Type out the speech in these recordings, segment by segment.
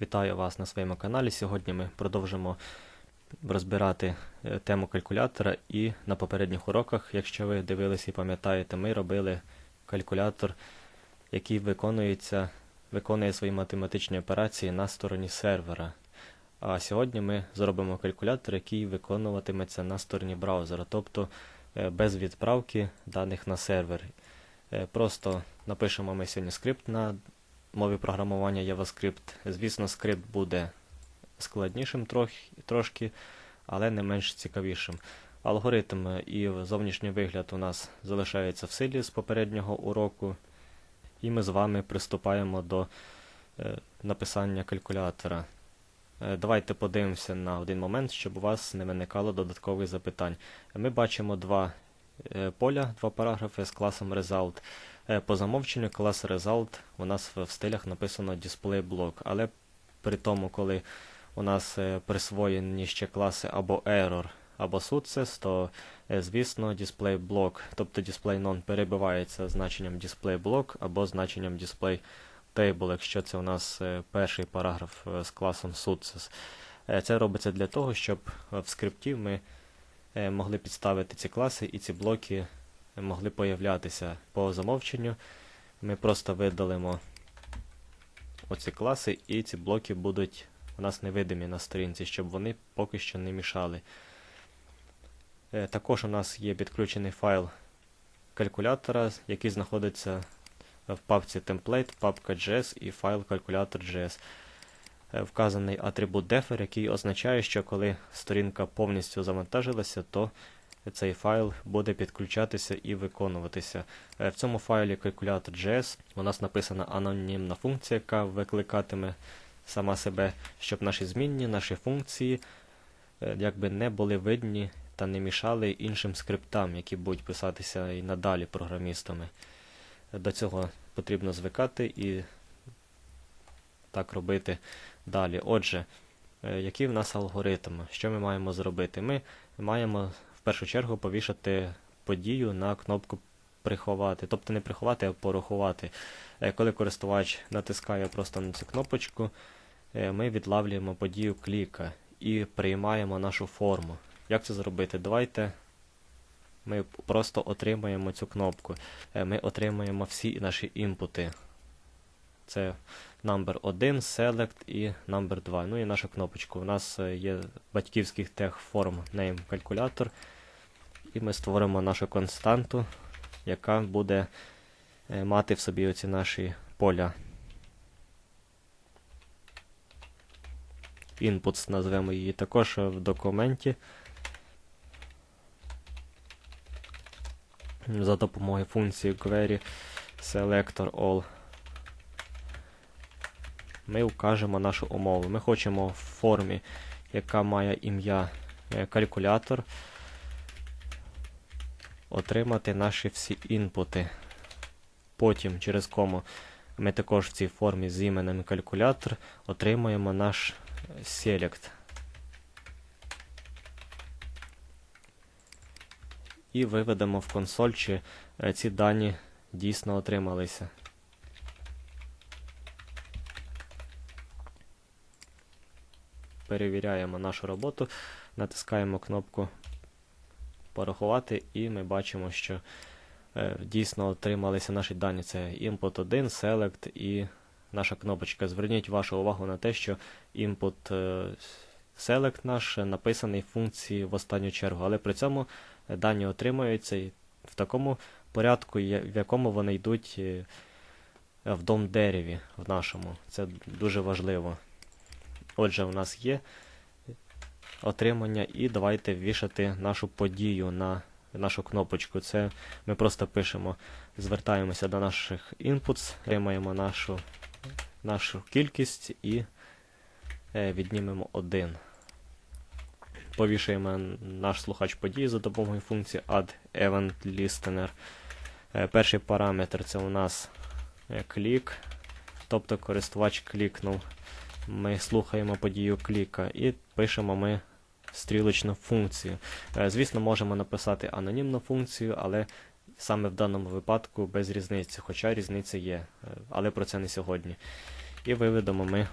Вітаю вас на своєму каналі. Сьогодні ми продовжимо розбирати е, тему калькулятора. І на попередніх уроках, якщо ви дивились і пам'ятаєте, ми робили калькулятор, який виконується, виконує свої математичні операції на стороні сервера. А сьогодні ми зробимо калькулятор, який виконуватиметься на стороні браузера, тобто е, без відправки даних на сервер. Е, Просто напишемо ми сьогодні скрипт на мові програмування JavaScript. Звісно, скрипт буде складнішим трошки, але не менш цікавішим. Алгоритм і зовнішній вигляд у нас залишається в силі з попереднього уроку, і ми з вами приступаємо до е, написання калькулятора. Е, Давайте подивимося на один момент, щоб у вас не виникало додаткових запитань. Ми бачимо два е, поля, два параграфи з класом Result. Е, По замовченню клас Result у нас в стилях написано DisplayBlock, але при тому, коли у нас е, присвоєні ще класи або Error, або Success, то, е, звісно, DisplayBlock, тобто DisplayNone перебивається значенням DisplayBlock або значенням DisplayTable, якщо це у нас перший параграф з класом Success. Це робиться для того, щоб в скрипті ми могли підставити ці класи і ці блоки могли появлятися по замовченню. Ми просто видалимо оці класи, і ці блоки будуть у нас невидимі на сторінці, щоб вони поки що не мішали. Е, Також у нас є підключений файл калькулятора, який знаходиться в папці template, папка JS і файл calculator.js. Е, Вказаний атрибут defer, який означає, що коли сторінка повністю завантажилася, то цей файл буде підключатися і виконуватися. Е, В цьому файлі calculator.js у нас написана анонімна функція, яка викликатиме сама себе, щоб наші змінні, наші функції е, якби не були видні та не мішали іншим скриптам, які будуть писатися і надалі програмістами. До цього потрібно звикати і так робити далі. Отже, е, який в нас алгоритм? Що ми маємо зробити? Ми маємо першу чергу повішати подію на кнопку приховати. Тобто не приховати, а порахувати. Е, Коли користувач натискає просто на цю кнопочку, е, ми відлавлюємо подію кліка і приймаємо нашу форму. Як це зробити? Давайте ми просто отримаємо цю кнопку. Е, Ми отримаємо всі наші імпути. Це number 1, select і number 2. Ну і наша кнопочка. У нас є батьківський тег форм name calculator. І ми створимо нашу константу, яка буде е, мати в собі оці наші поля. Inputs назвемо її також в документі. За допомогою функції query selector all ми вкажемо нашу умову. Ми хочемо в формі, яка має ім'я е, калькулятор, отримати наші всі інпути. Потім через кому ми також в цій формі з іменем калькулятор отримуємо наш е, select. І виведемо в консоль, чи е, ці дані дійсно отрималися. Перевіряємо нашу роботу, натискаємо кнопку порахувати, і ми бачимо, що е, дійсно отрималися наші дані. Це input 1, select і наша кнопочка. Зверніть вашу увагу на те, що input е, select наш написаний в функції в останню чергу, але при цьому дані отримуються в такому порядку, в якому вони йдуть е, в дом дереві в нашому. Це дуже важливо. Отже, у нас є отримання, і давайте вішати нашу подію на нашу кнопочку. Це ми просто пишемо, звертаємося до наших inputs, отримаємо нашу, нашу кількість і е, віднімемо 1. Повішаємо наш слухач події за допомогою функції add event listener. Е, Перший параметр це у нас е, клік, тобто користувач клікнув. Ми слухаємо подію кліка і пишемо ми стрілочну функцію. Е, Звісно, можемо написати анонімну функцію, але саме в даному випадку без різниці, хоча різниця є, е, але про це не сьогодні. І виведемо ми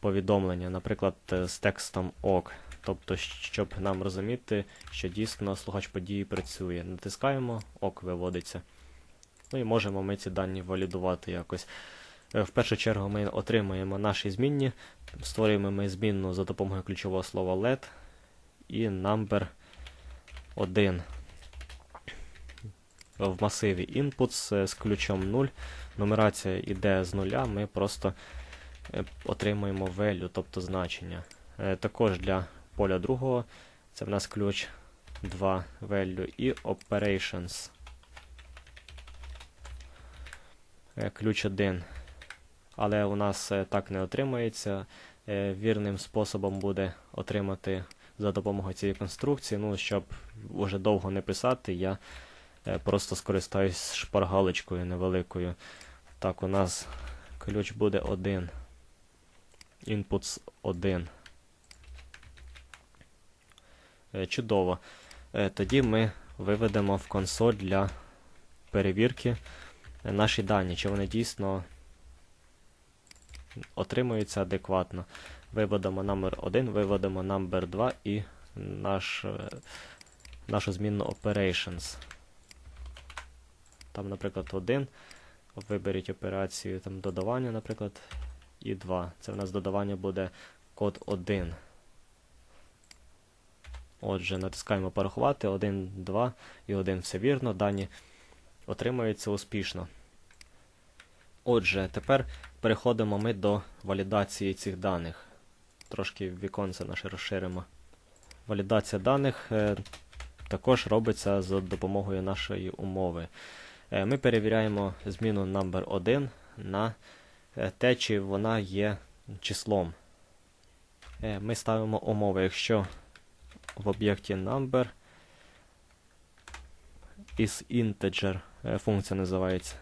повідомлення, наприклад, е, з текстом ок. Тобто, щоб нам розуміти, що дійсно слухач події працює. Натискаємо, ок виводиться. Ну і можемо ми ці дані валідувати якось. Е, В першу чергу ми отримуємо наші змінні, створюємо ми змінну за допомогою ключового слова LED і number 1. В масиві inputs з ключом 0. Нумерація йде з нуля, ми просто е, отримуємо value, тобто значення. Е, Також для поля другого це в нас ключ 2 value і operations. Е, Ключ 1. Але у нас е, так не отримається. Е, Вірним способом буде отримати за допомогою цієї конструкції. Ну, щоб уже довго не писати, я е, просто скористаюсь шпаргалочкою невеликою. Так, у нас ключ буде 1. Inputs 1. Е, Чудово. Тоді ми виведемо в консоль для перевірки наші дані, чи вони дійсно отримуються адекватно. Виведемо номер 1, виведемо номер 2 і наш, е, нашу змінну operations. Там, наприклад, 1. Виберіть операцію там, додавання, наприклад, і 2. Це в нас додавання буде код 1. Отже, натискаємо порахувати 1, 2 і 1. Все вірно, дані отримуються успішно. Отже, тепер переходимо ми до валідації цих даних. Трошки віконце наше розширимо. Валідація даних е, також робиться за допомогою нашої умови. Е, ми перевіряємо зміну number 1 на е, те, чи вона є числом. Ми ставимо умови, якщо в об'єкті number is integer функція називається.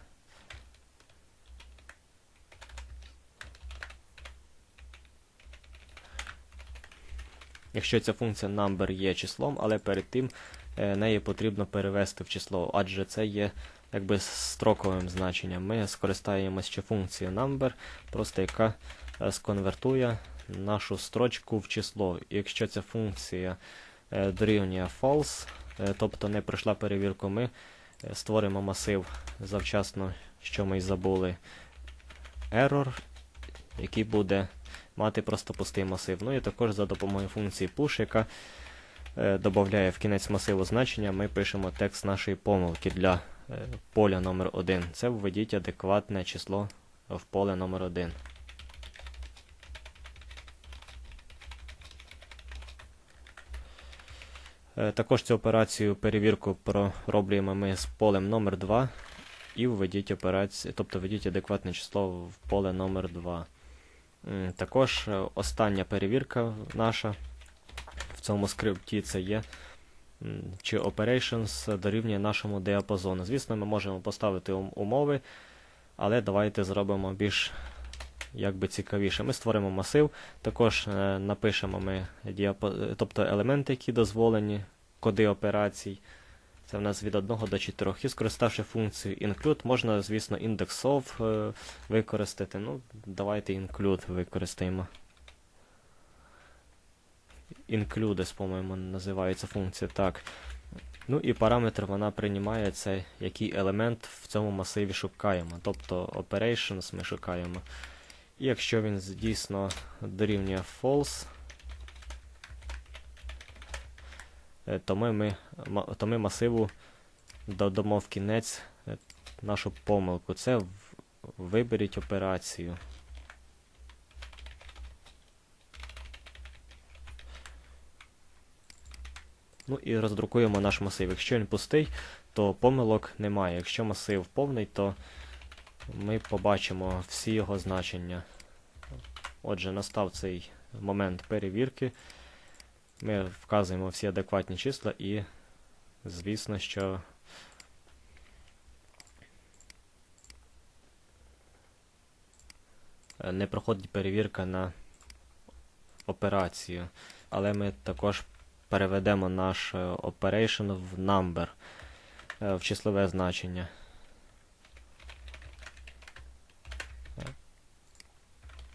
Якщо ця функція number є числом, але перед тим е, неї потрібно перевести в число, адже це є якби строковим значенням. Ми скористаємося ще функцією number, просто яка е, сконвертує нашу строчку в число. І якщо ця функція е, дорівнює false, тобто не пройшла перевірку, ми створимо масив завчасно, що ми й забули, error, який буде мати просто пустий масив. Ну і також за допомогою функції push, яка е, додає в кінець масиву значення, ми пишемо текст нашої помилки для е, поля номер 1 Це введіть адекватне число в поле номер 1 Е, Також цю операцію перевірку пророблюємо ми з полем номер 2 і введіть операцію, тобто введіть адекватне число в поле номер 2 М, Також е, остання перевірка наша в цьому скрипті це є, чи operations дорівнює нашому діапазону. Звісно, ми можемо поставити умови, але давайте зробимо більш якби цікавіше. Ми створимо масив, також е, напишемо ми діапа... е, тобто елементи, які дозволені, коди операцій. Це в нас від 1 до 4. І скориставши функцію include, можна, звісно, of е, використати. Ну, давайте include використаємо. Includes, по-моєму, називається функція. Так. Ну і параметр вона приймає це, який елемент в цьому масиві шукаємо. Тобто operations ми шукаємо. І якщо він дійсно дорівнює false, е, то ми, ми, ма- то ми масиву додамо в кінець е, нашу помилку. Це виберіть операцію. Ну і роздрукуємо наш масив. Якщо він пустий, то помилок немає. Якщо масив повний, то ми побачимо всі його значення. Отже, настав цей момент перевірки. Ми вказуємо всі адекватні числа і, звісно, що не проходить перевірка на операцію. Але ми також переведемо наш е, operation в number, е, в числове значення.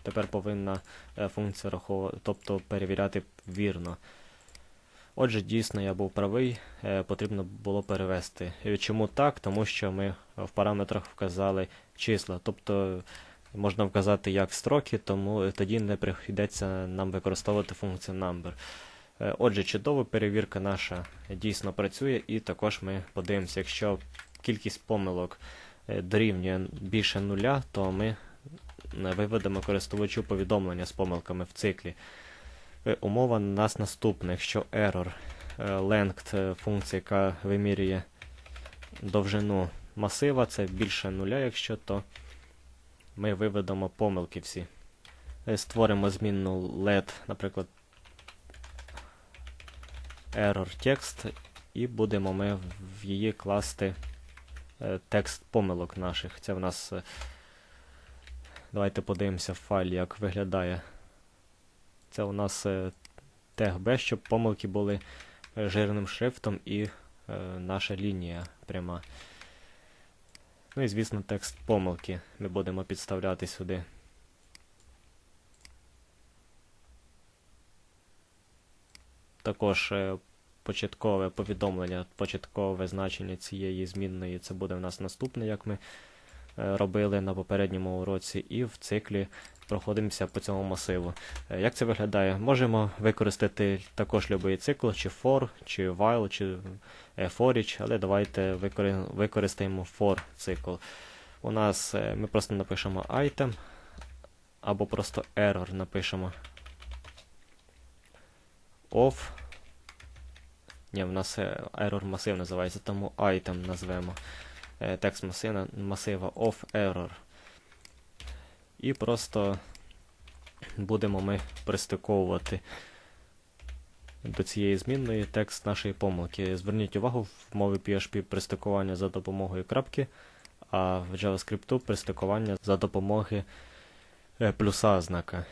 Тепер повинна е, функція раховувати, тобто перевіряти вірно. Отже, дійсно я був правий, е, потрібно було перевести. Чому так? Тому що ми в параметрах вказали числа. Тобто можна вказати як строки, тому тоді не прийдеться нам використовувати функцію number. Е, Отже, чудово, перевірка наша дійсно працює, і також ми подивимося, якщо кількість помилок е, дорівнює більше нуля, то ми е, виведемо користувачу повідомлення з помилками в циклі. Е, Умова у нас наступна. Якщо error е, length е, функція, яка вимірює довжину масива, це більше нуля, якщо то ми виведемо помилки всі. Е, Створимо змінну LED, наприклад, error text, і будемо ми в її класти е, текст помилок наших. Це в нас. Давайте подивимося в файлі, як виглядає. Це у нас е, тег B, щоб помилки були е, жирним шрифтом і е, наша лінія пряма. Ну і, звісно, текст помилки ми будемо підставляти сюди. Також е, початкове повідомлення, початкове значення цієї змінної, це буде в нас наступне, як ми робили на попередньому уроці, і в циклі проходимося по цьому масиву. Е, Як це виглядає? Можемо використати також будь-який цикл, чи for, чи while, чи е, for але давайте використаємо for цикл. У нас е, ми просто напишемо item, або просто error напишемо of. Ні, в нас е, error масив називається, тому item назвемо е, текст масива, масива of error. І просто будемо ми пристиковувати до цієї змінної текст нашої помилки. Зверніть увагу, в мові PHP пристикування за допомогою крапки, а в JavaScript пристикування за допомогою е, плюса знака.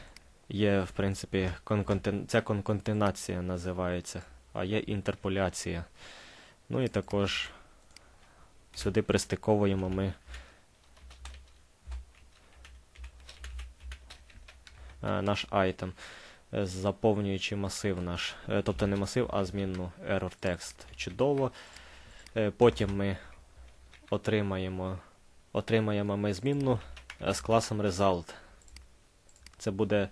Є, в принципі, конконтен... це конконтенація називається, а є інтерполяція. Ну і також сюди пристиковуємо ми е, наш item, е, заповнюючи масив наш, е, тобто не масив, а змінну error text. Чудово. Потім ми отримаємо, отримаємо ми змінну з класом result. Це буде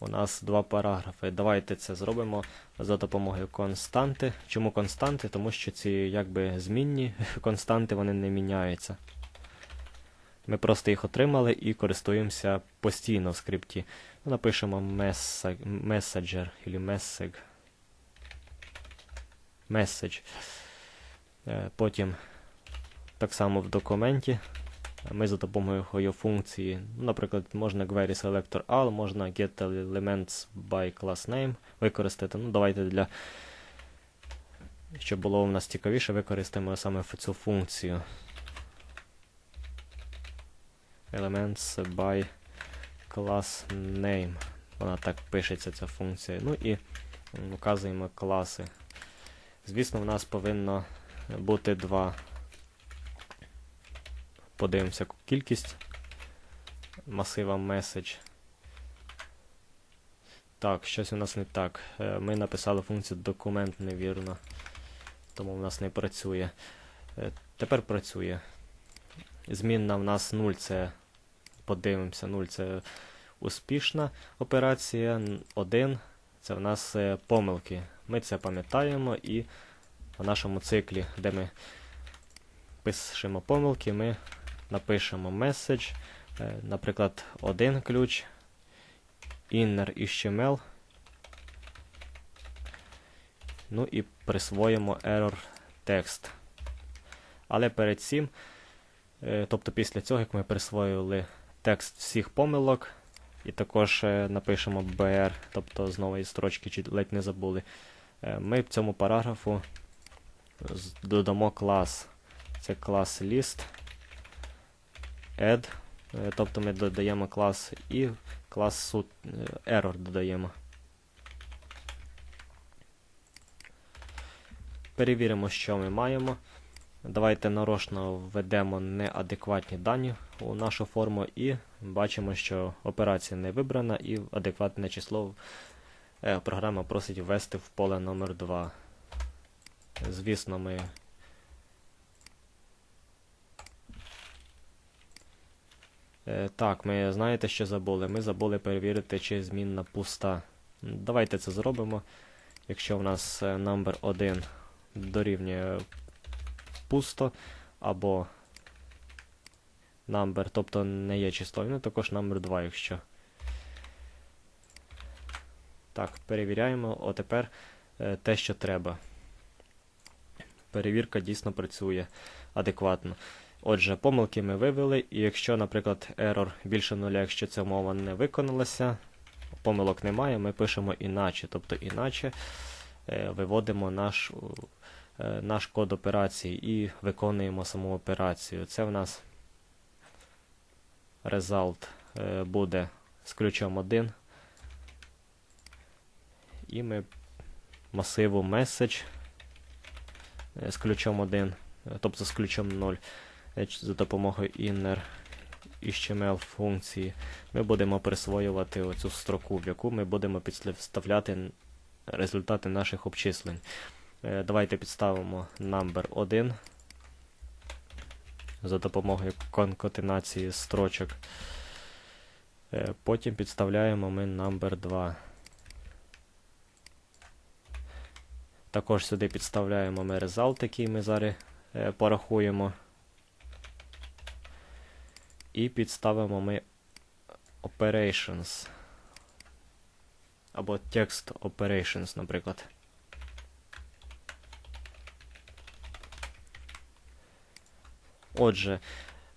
у нас два параграфи. Давайте це зробимо за допомогою константи. Чому константи? Тому що ці якби змінні константи вони не міняються. Ми просто їх отримали і користуємося постійно в скрипті. Напишемо messenger або message. Message. Потім так само в документі ми за допомогою функції, ну, наприклад, можна query selector all, можна get elements by class name використати. Ну, давайте для щоб було у нас цікавіше, використаємо саме цю функцію. Elements by class name. Вона так пишеться, ця функція. Ну і вказуємо класи. Звісно, в нас повинно бути два. Подивимося кількість масива message. Так, щось у нас не так. Е, Ми написали функцію документ невірно, тому в нас не працює. Е, Тепер працює. Змінна в нас 0 це. Подивимося, 0 це успішна операція. 1 це в нас е, помилки. Ми це пам'ятаємо і в нашому циклі, де ми пишемо помилки, ми напишемо message, е, наприклад, один ключ, inner HTML, ну і присвоїмо error text. Але перед цим, е, тобто після цього, як ми присвоїли текст всіх помилок, і також е, напишемо BR, тобто з нової строчки, чи ледь не забули, ми в цьому параграфу додамо клас. Це клас list, add, е, тобто ми додаємо клас і клас е, error додаємо. Перевіримо, що ми маємо. Давайте нарочно введемо неадекватні дані у нашу форму і бачимо, що операція не вибрана і адекватне число е, програма просить ввести в поле номер 2 Звісно, ми Так, ми знаєте, що забули? Ми забули перевірити, чи змінна пуста. Давайте це зробимо. Якщо в нас е, number 1 дорівнює пусто, або number, тобто не є числою, ну також number 2, якщо. Так, перевіряємо. О, тепер е, те, що треба. Перевірка дійсно працює адекватно. Отже, помилки ми вивели, і якщо, наприклад, error більше нуля, якщо ця умова не виконалася, помилок немає, ми пишемо іначе. Тобто іначе е, виводимо наш е, наш код операції і виконуємо саму операцію. Це в нас result е, буде з ключом 1. І ми масиву message з ключом 1, тобто з ключом 0 за допомогою inner HTML функції ми будемо присвоювати оцю строку, в яку ми будемо підставляти результати наших обчислень. Е, давайте підставимо number 1 за допомогою конкатенації строчок. Е, потім підставляємо ми number 2. Також сюди підставляємо ми result, який ми зараз е, порахуємо. І підставимо ми operations. Або text operations, наприклад. Отже,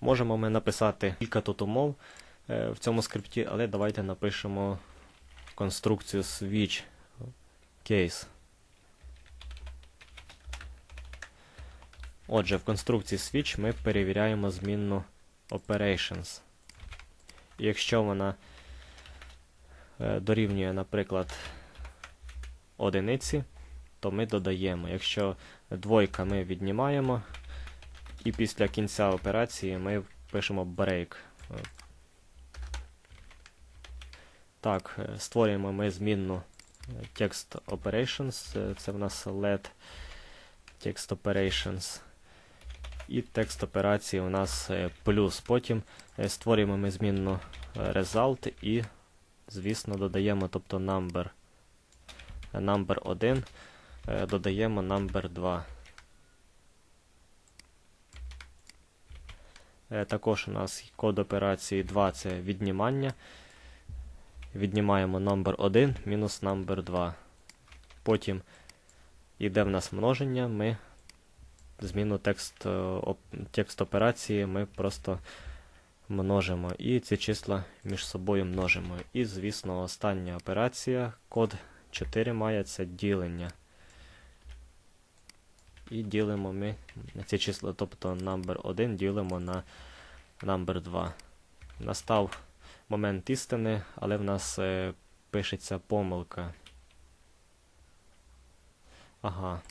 можемо ми написати кілька тут умов е, в цьому скрипті, але давайте напишемо конструкцію switch case. Отже, в конструкції switch ми перевіряємо змінну operations. І якщо вона е, дорівнює, наприклад, одиниці, то ми додаємо. Якщо двойка ми віднімаємо, і після кінця операції ми пишемо break. Так, е, створюємо ми змінну text operations. Це в нас LED text operations. І текст операції у нас е, плюс. Потім е, створюємо ми змінну е, result і, звісно, додаємо тобто number number 1, додаємо number 2. Також у нас код операції 2 це віднімання. Віднімаємо number 1 мінус number 2. Потім йде в нас множення, ми зміну текст е, текст операції ми просто множимо. І ці числа між собою множимо. І, звісно, остання операція, код 4 має це ділення. І ділимо ми ці числа, тобто number 1 ділимо на number 2. Настав момент істини, але в нас е, пишеться помилка. Ага,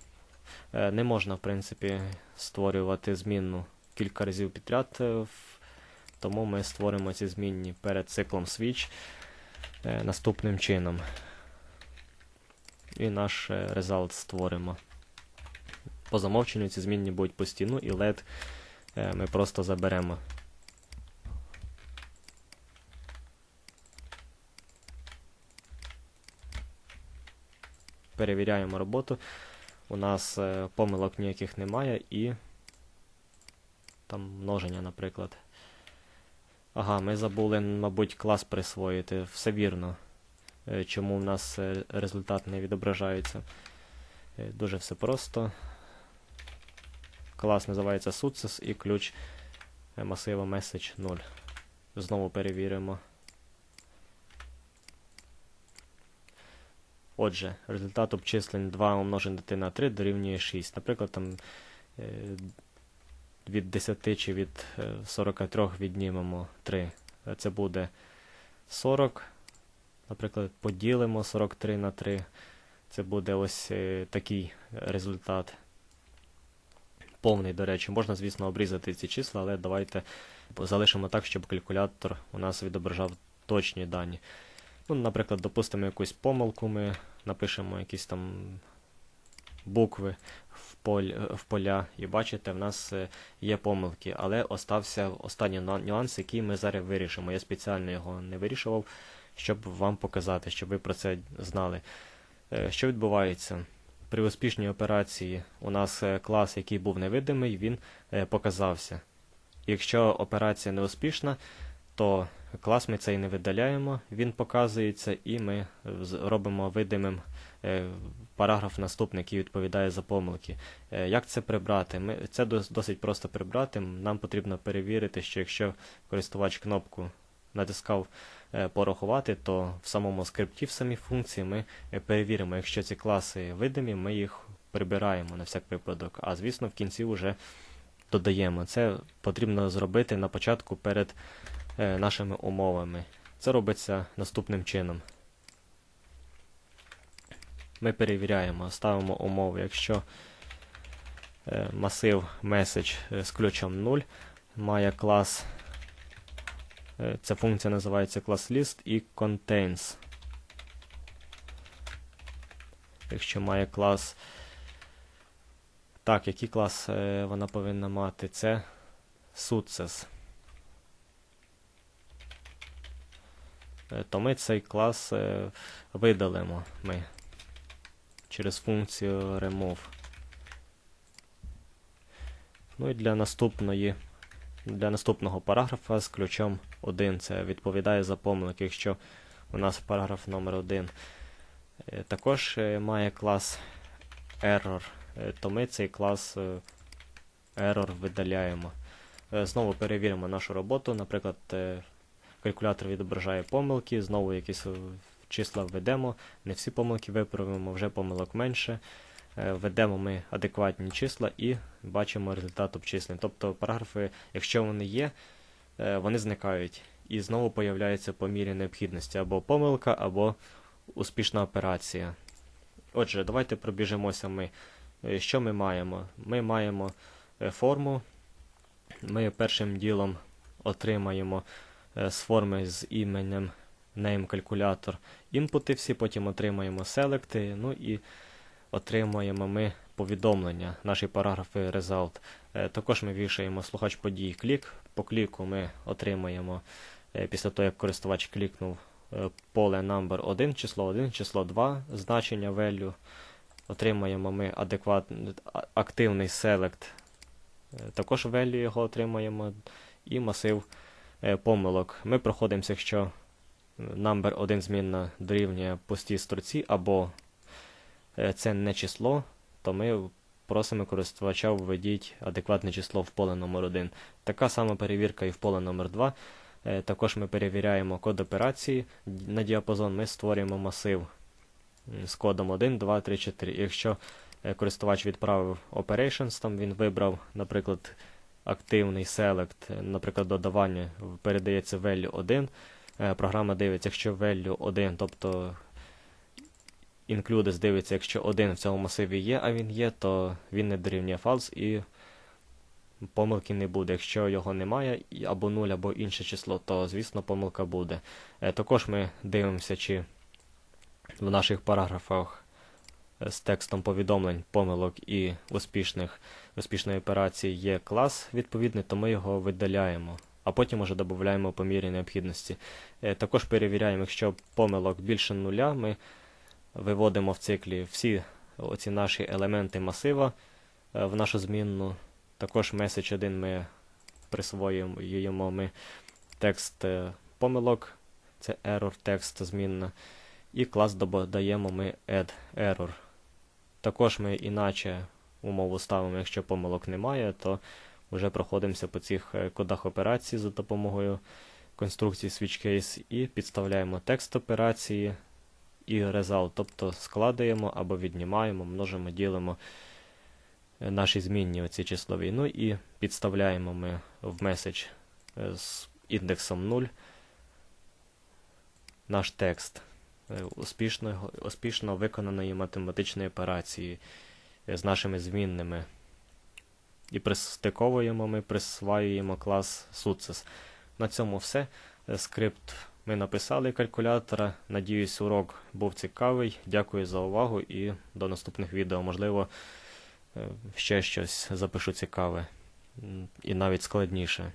не можна, в принципі, створювати змінну кілька разів підряд, е, тому ми створимо ці змінні перед циклом switch е, наступним чином. І наш result створимо. По замовченню ці змінні будуть постійно, і LED ми просто заберемо. Перевіряємо роботу у нас е, помилок ніяких немає і там множення, наприклад. Ага, ми забули, мабуть, клас присвоїти. Все вірно. Е, чому в нас е, результат не відображається? Дуже все просто. Клас називається success і ключ масива message 0. Знову перевіримо. Отже, результат обчислень 2 умножити на 3 дорівнює 6. Наприклад, там е, від 10 чи від 43 е, віднімемо 3. Це буде 40. Наприклад, поділимо 43 на 3. Це буде ось е, такий результат. повний, до речі. Можна, звісно, обрізати ці числа, але давайте залишимо так, щоб калькулятор у нас відображав точні дані. Ну, Наприклад, допустимо якусь помилку, ми напишемо якісь там букви в, поль, в поля, і бачите, в нас е, є помилки, але остався останній нюанс, який ми зараз вирішимо. Я спеціально його не вирішував, щоб вам показати, щоб ви про це знали. Е, що відбувається? При успішній операції у нас е, клас, який був невидимий, він показався. Якщо операція не успішна, то клас ми цей не видаляємо, він показується, і ми робимо видимим е, параграф наступний, який відповідає за помилки. Е, як це прибрати? Ми, Це досить просто прибрати. Нам потрібно перевірити, що якщо користувач кнопку натискав е, порахувати, то в самому скрипті, в самій функції ми перевіримо, якщо ці класи видимі, ми їх прибираємо на всяк випадок. А звісно, в кінці вже додаємо. Це потрібно зробити на початку перед нашими умовами. Це робиться наступним чином. Ми перевіряємо, ставимо умови, якщо е, масив message е, з ключом 0 має клас, е, ця функція називається class і contains. Якщо має клас так, який клас е, вона повинна мати? Це success. То ми цей клас е, видалимо ми через функцію remove. Ну і для наступної, для наступного параграфа з ключом 1 це відповідає за помилки, якщо у нас параграф номер 1 е, також е, має клас error. Е, то ми цей клас е, error видаляємо. Е, знову перевіримо нашу роботу. Наприклад, калькулятор відображає помилки, знову якісь числа введемо. Не всі помилки виправимо, вже помилок менше. Введемо ми адекватні числа і бачимо результат обчислень. Тобто параграфи, якщо вони є, вони зникають. І знову появляється по мірі необхідності або помилка, або успішна операція. Отже, давайте пробіжимося ми Е, що ми маємо? Ми маємо е, форму. Ми першим ділом отримаємо е, з форми з іменем name calculator інпути всі, потім отримаємо селекти, ну і отримаємо ми повідомлення, наші параграфи result. Також ми вішаємо слухач подій клік. По кліку ми отримаємо, після того, як користувач клікнув поле number 1, число 1, число 2, значення value. Отримаємо ми адекватний активний селект, е, також value його отримаємо, і масив е, помилок. Ми проходимося, якщо number 1 змінна дорівнює пустій строці, або е, це не число, то ми просимо користувача введіть адекватне число в поле номер 1 Така сама перевірка і в поле номер 2 Також ми перевіряємо код операції. На діапазон ми створюємо масив з кодом 1, 2, 3, 4. Якщо е, користувач відправив operations, там він вибрав, наприклад, активний select, наприклад, додавання, передається value 1. Е, програма дивиться, якщо value 1, тобто includes дивиться, якщо 1 в цьому масиві є, а він є, то він не дорівнює false і помилки не буде. Якщо його немає, або 0, або інше число, то, звісно, помилка буде. Е, також ми дивимося, чи в наших параграфах з текстом повідомлень, помилок і успішних, успішної операції є клас відповідний, то ми його видаляємо, а потім уже додаємо по мірі необхідності. Е, також перевіряємо, якщо помилок більше нуля, ми виводимо в циклі всі оці наші елементи масива е, в нашу змінну. Також message 1 ми присвоюємо ми текст помилок, це error текст змінна. І клас додаємо ми add error. Також ми іначе умову ставимо, якщо помилок немає, то вже проходимося по цих е, кодах операції за допомогою конструкції switchCase і підставляємо текст операції і result, тобто складаємо або віднімаємо, множимо, ділимо е, наші змінні оці числові. Ну і підставляємо ми в меседж е, з індексом 0 наш текст. Е, успішно, успішно виконаної математичної операції е, з нашими змінними. і пристиковуємо ми, присваюємо клас success. На цьому все. Е, Скрипт ми написали калькулятора. Надіюсь, урок був цікавий. Дякую за увагу і до наступних відео. Можливо, ще щось запишу цікаве і навіть складніше.